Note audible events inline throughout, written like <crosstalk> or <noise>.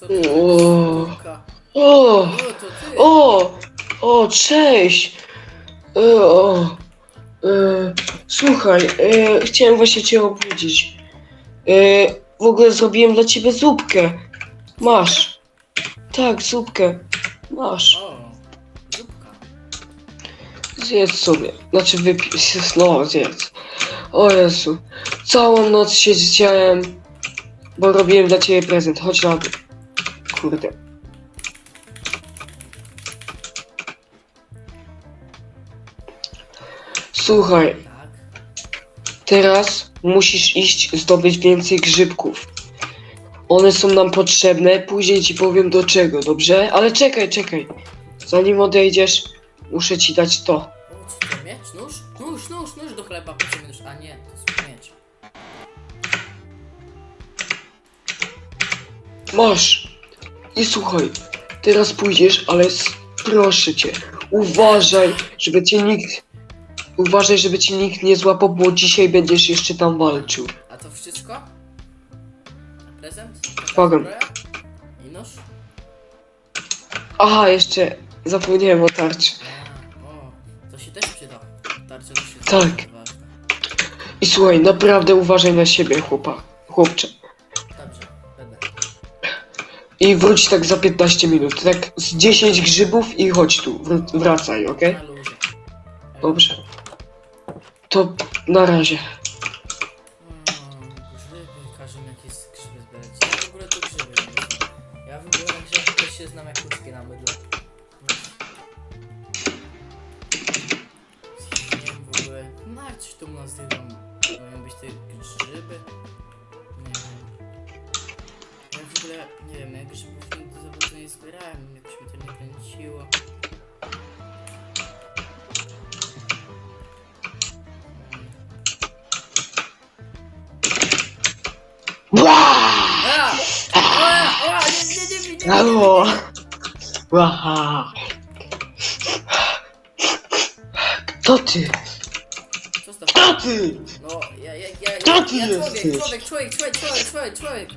Co to O. O! O, to ty. O! O, cześć! E, O, e, słuchaj, e, chciałem właśnie cię obudzić. E, w ogóle zrobiłem dla ciebie zupkę. Masz. Tak, zupkę. Masz. O, zupka. Zjedz sobie. Znaczy wypij. No, zjedz. O Jezu. Całą noc siedziałem, bo robiłem dla ciebie prezent. Chodź na dół. Kurde. Słuchaj, teraz musisz iść zdobyć więcej grzybków. One są nam potrzebne, później ci powiem do czego, dobrze? Ale czekaj, czekaj. Zanim odejdziesz, muszę ci dać to. O, co to, miecz? Nóż? Nóż, nóż, nóż do chleba. Po co mi nóż? A nie, to jest miecz. Masz. I słuchaj, teraz pójdziesz, ale s- proszę cię, uważaj, żeby cię nikt. Uważaj, żeby cię nikt nie złapał, bo dzisiaj będziesz jeszcze tam walczył. A to wszystko? Prezent? Taka zbroja? I nóż? Aha, jeszcze zapomniałem o tarczy. O, to się też przyda. Tarcza też jest Tak. I słuchaj, naprawdę uważaj na siebie, chłopa, chłopcze. I wróć tak za 15 minut, tak z 10 grzybów i chodź tu, wr- wracaj, okej? Na luzie. Dobrze. To na razie. Halo! Ła! Kto ty? Zostaw. Kto ty? No, ja, ja, ja, ja, ty ja człowiek, jesteś? człowiek, człowiek, człowiek, człowiek, człowiek, człowiek.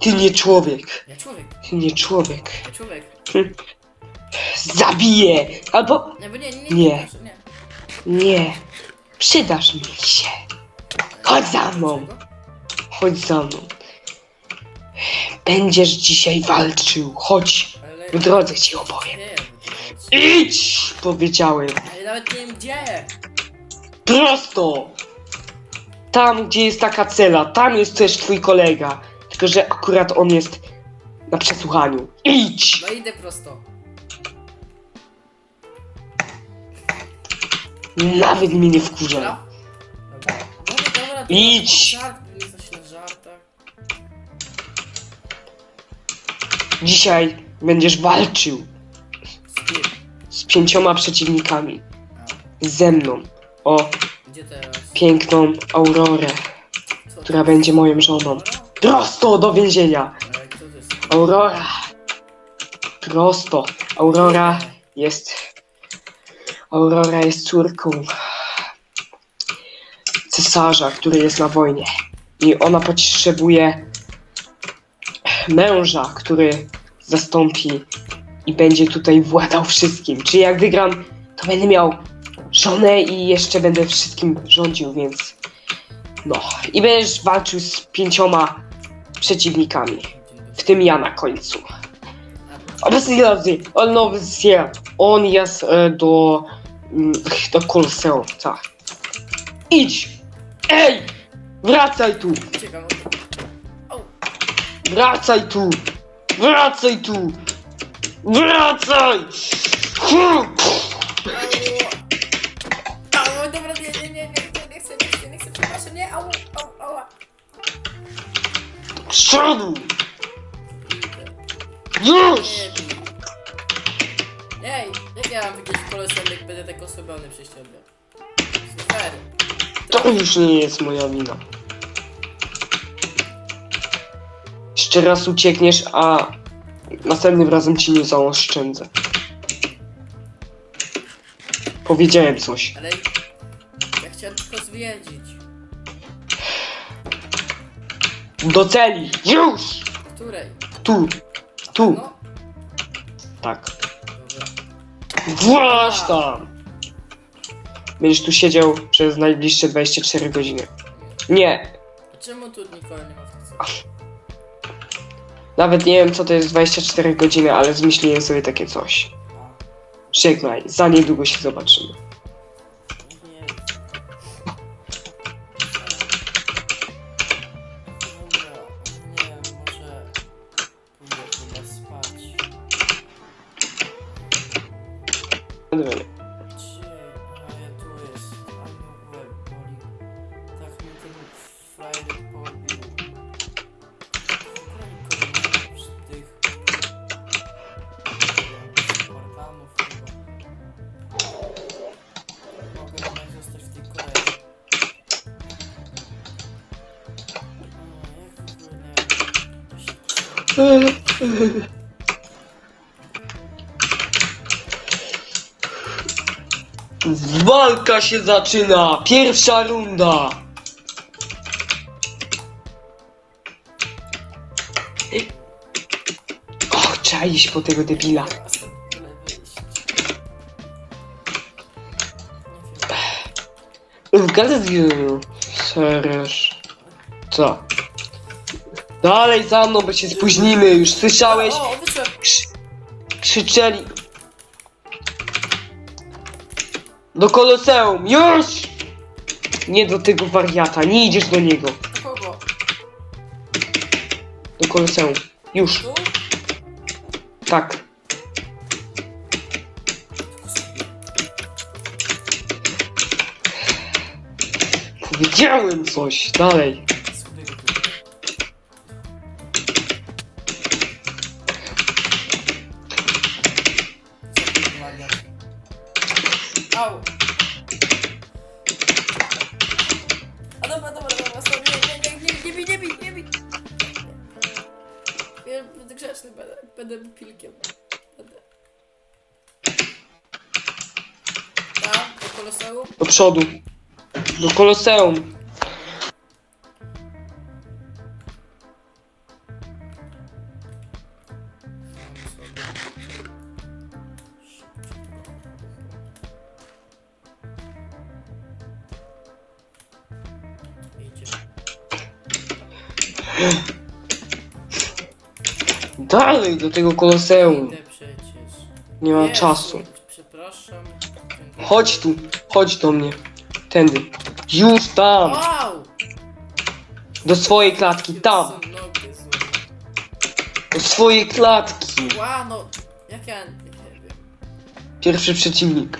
Ty nie człowiek. Ja człowiek, Ty nie człowiek. ja człowiek. Zabiję! Albo Nie, bo nie, nie, Nie. nie. nie. Przydasz mi się. Chodź za mną. Chodź za mną. Będziesz dzisiaj walczył. Chodź. Ale... W drodze ci opowiem. Nie, jest- Idź! Powiedziałem. Ale nawet nie wiem gdzie. Prosto! Tam, gdzie jest taka cela, tam jest też twój kolega. Tylko, że akurat on jest na przesłuchaniu. Idź! No idę prosto. Nawet mnie nie wkurza. Dobra? Dobra. To Idź! Żart, nie coś na żartach. Dzisiaj będziesz walczył Z kim? z pięcioma przeciwnikami. A, Ze mną. O gdzie teraz? piękną Aurorę, Co która będzie moją żoną. Prosto do więzienia! Ale kto to jest? Aurora! Prosto. Aurora jest. Aurora jest córką cesarza, który jest na wojnie. I ona potrzebuje męża, który zastąpi i będzie tutaj władał wszystkim. Czyli jak wygram, to będę miał żonę i jeszcze będę wszystkim rządził, więc. No. I będziesz walczył z pięcioma przeciwnikami. W tym ja na końcu. Obecnie razy, on. On jest e, do. mm, do Kolosseum, tak. Idź! Ej! Wracaj tu! Wracaj tu! Wracaj tu! Wracaj! Hu! Au, dobra, nie, nie, nie, nie, nie, nie chcę, nie chcę, nie chcę, przepraszam, nie, au, au, au. Przodu! Już! Nie, bij. Ej, jak ja mam jakieś kolosem, jak będę tak osobiony przez ciebie? To już nie jest moja wina. Jeszcze raz uciekniesz, a następnym razem ci nie zaoszczędzę. Powiedziałem coś. Ale ja chciałem tylko zwiedzić. Do celi! Już! Której? Tu. Tu. No, Tak. dobra. Właź tam! Będziesz tu siedział przez najbliższe 24 godziny. Nie. Czemu tu nikogo nie ma w tej Nawet nie wiem co to jest 24 godziny, ale zmyśliłem sobie takie coś. Żegnaj, za niedługo się zobaczymy. nie. Dobra, nie może pójdę chyba spać. Dobra. Walka się zaczyna! Pierwsza runda! Och, trzeba iść po tego debila. W Galerii... Seresz... Co? Dalej za mną, bo się spóźnimy, już słyszałeś? O, wyszłem! Krzy krzyczeli. Do koloseum, już! Nie do tego wariata, nie idziesz do niego. Do kogo? Do koloseum. Już, Tu? tak. Powiedziałem coś, dalej. Przodu. Do koloseum. Dalej do tego koloseum. Idę przecież. Nie Jezu, czasu. Przepraszam. Chodź tu, chodź do mnie. Tędy. Już tam. Wow! Do swojej klatki, tam. Są nogi złe. Do swojej klatki. No. Jak ja nie wiem. Pierwszy przeciwnik.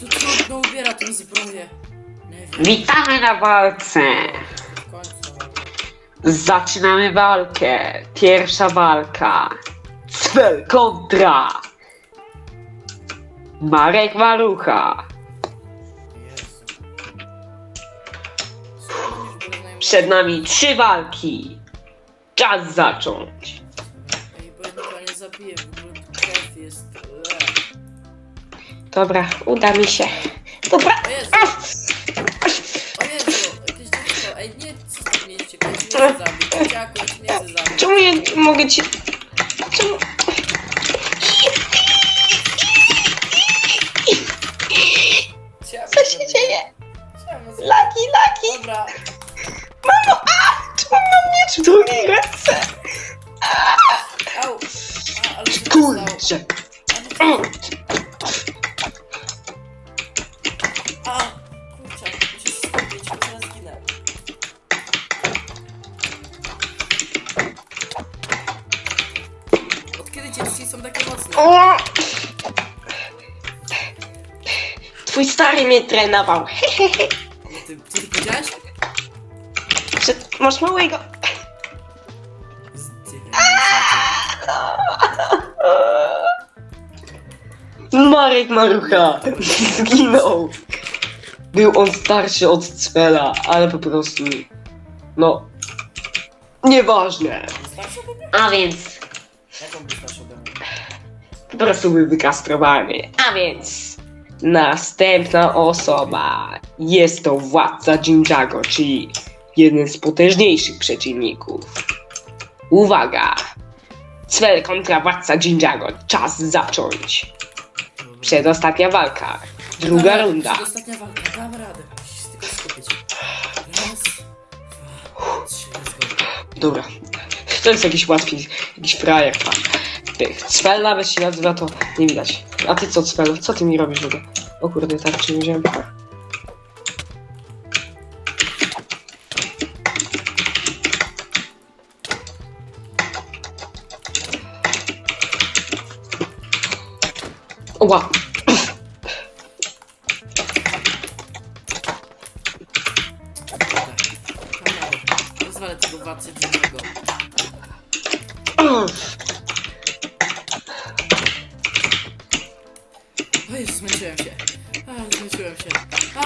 Tu trudno ubiera tę zbroję. Nie wiem. Witamy na walce. W końcu. Zaczynamy walkę. Pierwsza walka. Cwel kontra. Marek Marucha. Przed nami trzy walki. Czas zacząć. Ej, bo ja nikogo nie zabiję. W ogóle tu krew jest. Dobra, uda mi się. Dobra. O Jezu! O Jezu! Jakieś dziecko. Ej, nie, co ty mnie cię zabić. Dzieciaku, cię zabić. Czemu ja nie mogę ci... Czemu... Kurczę. Ale A, kurczę, muszę się skupić, bo zaraz zginę. Od kiedy dzieci są takie mocne? O! Twój stary mnie trenował. <laughs> Ty, ty powiedziałeś? Że masz małego. Marek Marucha zginął. Był on starszy od Cwela, ale po prostu... No... Nieważne. A więc... Po prostu był wykastrowany. A więc... Następna osoba jest to władca Jinjago, czyli jeden z potężniejszych przeciwników. Uwaga! Cwel kontra władca Jinjago. Czas zacząć. Przedostatnia walka. Druga Dobra, runda. Przedostatnia walka, dam radę. Musisz się tylko skupić. Raz, dwa, trzy, let's go. Dobra. To jest jakiś łatwiej, jakiś frajer pan. Ty, Cwel nawet się nazywa, to nie widać. A ty co, Cwel? Co ty mi robisz w ogóle? O kurde, tak czy nie wziąłem? Radę. Rozwalę tego władcę dziwnego. O Jezu, zmęczyłem się. A, zmęczyłem się. A,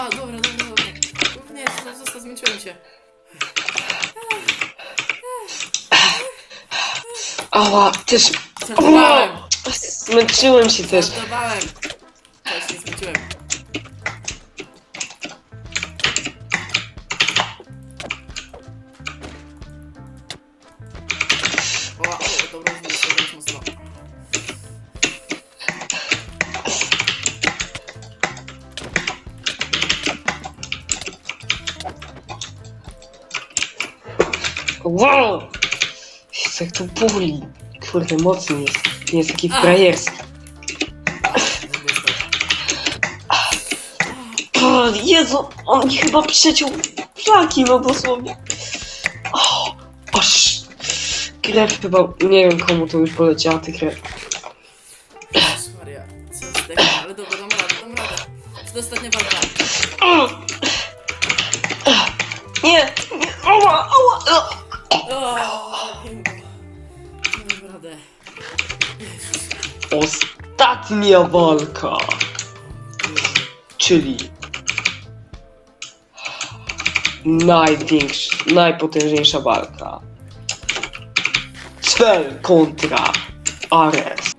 a, dobra, dobra, dobra. Nie, zostaw, zmęczyłem się. Ała, też... Żartowałem! Zmęczyłem się też. Żartowałem! Też się zmęczyłem. O, o, dobra, już mocno, już mocno. Wow! Jak to boli. Kurde, mocny jest. Nie jest taki frajerski. O, Jezu, on mi chyba przeciął flaki, no dosłownie. O, aż krew chyba, nie wiem komu to już poleciała, ty krew. Jezus Maria, co jest tego? Ale dobra, dam radę, dam radę. To ostatnia walka. Nie, nie, ała, ała, o. O, pięknie. Ostatnia walka, czyli największa, najpotężniejsza walka. Cwel kontra Ares.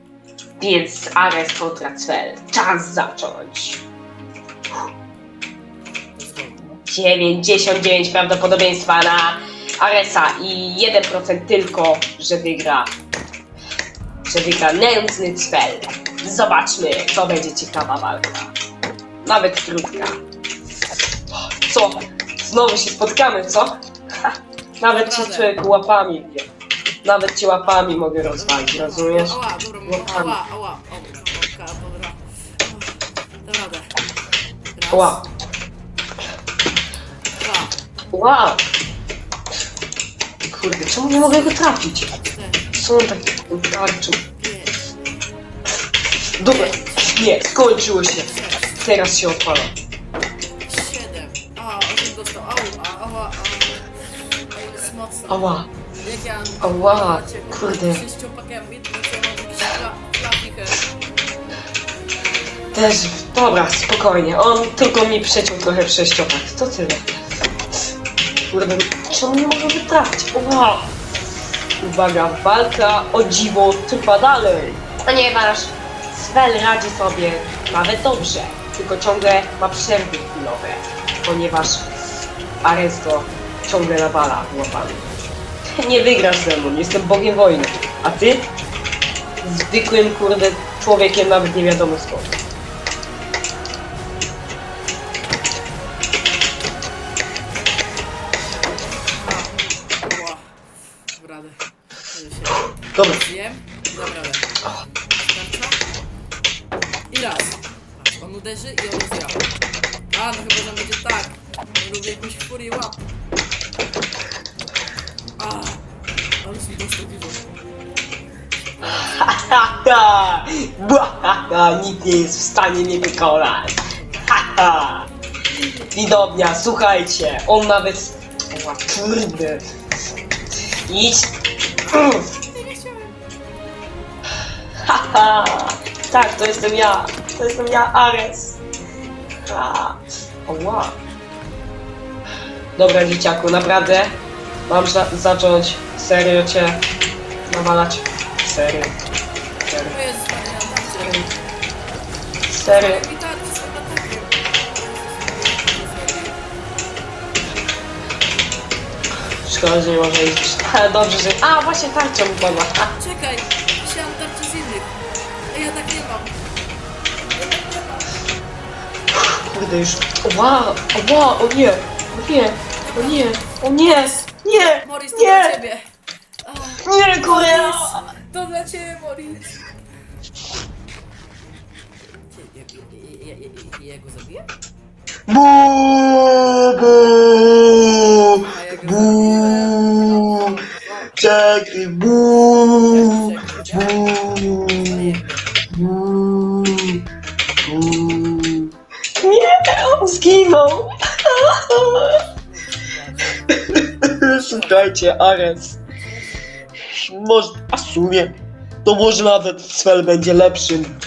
Więc Ares kontra Cwel. Czas zacząć. Let's go. 99 prawdopodobieństwa na Aresa i 1% tylko, że wygra. Wygra nędzny Cwel. Zobaczmy, to będzie ciekawa walka. Nawet krótka. Co? Znowu się spotkamy, co? Ha, <laughs> Nawet cię człowiek łapami bije. Nawet cię łapami mogę rozwalić, rozumiesz? Ała, dobra, mówię, ała, ała, ała, oka, dobra. Dam radę. Raz, Ła, dwa, wow. Kurde, czemu nie mogę go trafić? cztery, Co on tak tarczył? Dobra, nie, skończyło się. Teraz się odpala. siedem. A, osiem dostał, au, a, ała, a. A jest mocno. Ała, Jak ja... Ała, macie, kurde. Sześciopakiem, jedno, co ja mam jakiś fla- flaficher. też, dobra, spokojnie. On tylko mi przeciął trochę w sześciopak, to tyle. Kurde, czemu nie mogę wytrafić? Ała. Uwaga, walka o dziwo trwa dalej. Ponieważ Svel radzi sobie nawet dobrze, tylko ciągle ma przerwy chwilowe, ponieważ Ares go ciągle nawala łapami. Nie wygrasz ze mną, jestem bogiem wojny. A ty? Zwykłym, kurde, człowiekiem nawet nie wiadomo skąd. Uderzy i on zja. A, no chyba, że będzie tak. Nie lubię jakąś furię łap. A, ale. Haha! <laughs> Błahaha! Nikt nie jest w stanie mnie wykonać! <laughs> Widownia, słuchajcie, on nawet... O kurde! Idź! Haha! <laughs> Tak, to jestem ja! To jestem ja, Ares! Ha. Oła! Dobra, dzieciaku, naprawdę mam za zacząć serio cię nawalać. Serio. Serio. Tarczę. Serio. Tarczę. Szkoda, że nie może iść. <laughs> Dobrze, że... A, właśnie tarcza mu padła. A, Czekaj, chciałam tarczy z innych. Ja tak nie mam. Kurde już. Wow, o, wow, o nie, o nie, o nie, o nie, nie, Morris, to dla nie, ciebie. Nie, Korea. to dla ciebie, Morris. Ja, ja, ja, ja, ja go zabiję? Bu, bu, A ja go bu, zabiję. czekaj, bu, Czekaj, bu, zabiję. bu, bu. Nie, on zginął. Słuchajcie, Ares. Może, a w sumie, to może nawet Svel będzie lepszym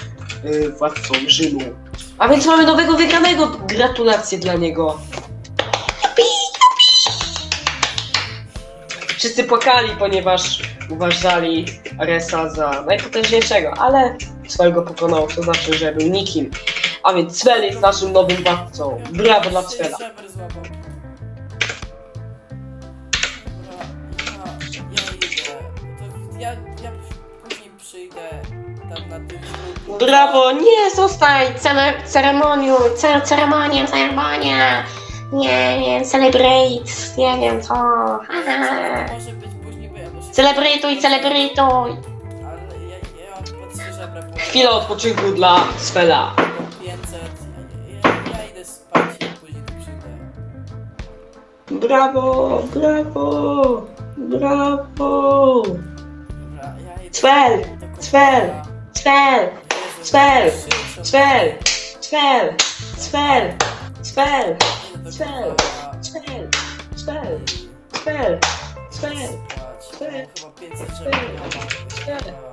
yy, władcą Rzymu. A więc mamy nowego wygranego. Gratulacje dla niego. Wszyscy płakali, ponieważ uważali Aresa za najpotężniejszego, ale Svel go pokonał, to znaczy, że był nikim. A więc Svel jest naszym nowym władcą. Brawo dla Svela. Żeber złapał. Dobra, ja, ja idę. To ja, ja później przyjdę tam na tym. Brawo, nie, zostań! Cele, ceremoniu, ce, ceremonia, ceremonia. Nie, nie, celebrate, nie wiem co. Haha. Może być później, bo ja muszę... Celebrytuj, celebrytuj. Ale ja, ja mam pod trzy żebra po Chwila odpoczynku dla Svela. Brawo, brawo, brawo. Dobra, ja idę. Svel, do komputera. Svel, Svel, Jezu, Svel, krzyczą. Svel, Svel, Svel, Svel, Idę do Svel, komputera. Svel, Svel, Svel, Svel, Spać. Svel, Chyba 500 żebra. Svel.